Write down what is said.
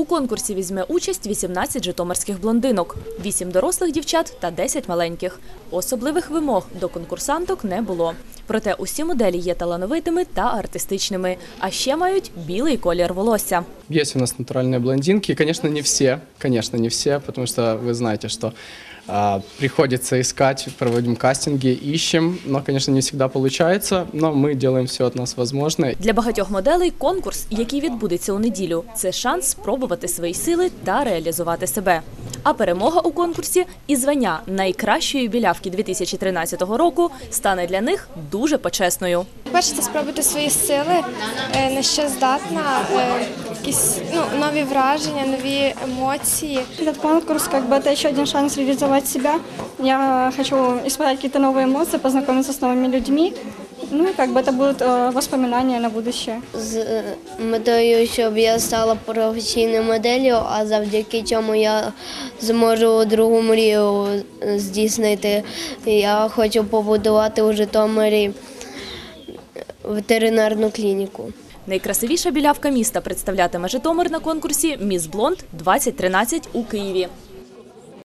У конкурсі візьме участь 18 житомирських блондинок, 8 дорослих дівчат та 10 маленьких. Особливих вимог до конкурсанток не було. Проте усі моделі є талановитими та артистичними, а ще мають білий колір волосся. Есть у нас натуральные блондинки. Конечно, не все. Конечно, не все, потому что вы знаете, что а, приходится искать, проводим кастинги, ищем. Но, конечно, не всегда получается, но мы делаем все от нас возможное. Для багатьох моделей конкурс, який відбудеться у неділю, це шанс спробувати свої сили та реалізувати себе. А перемога у конкурсі і звання найкращої білявки 2013 року стане для них дуже почесною. Перше, це спробувати свої сили, е, на що здатна, е, якісь ну, нові враження, нові емоції. Этот конкурс как бы это еще один шанс реализовать себя. Я хочу испытать какие-то новые эмоции, познакомиться с новыми людьми. Ну и как бы это будут э, воспоминания на будущее. з е, метою, щоб я стала професійною моделлю, а завдяки чому я зможу другу мрію здійснити. Я хочу побудувати у Житомирі ветеринарну клініку. Найкрасивіша білявка міста представлятиме Житомир на конкурсі Міс Блонд 2013 у Києві.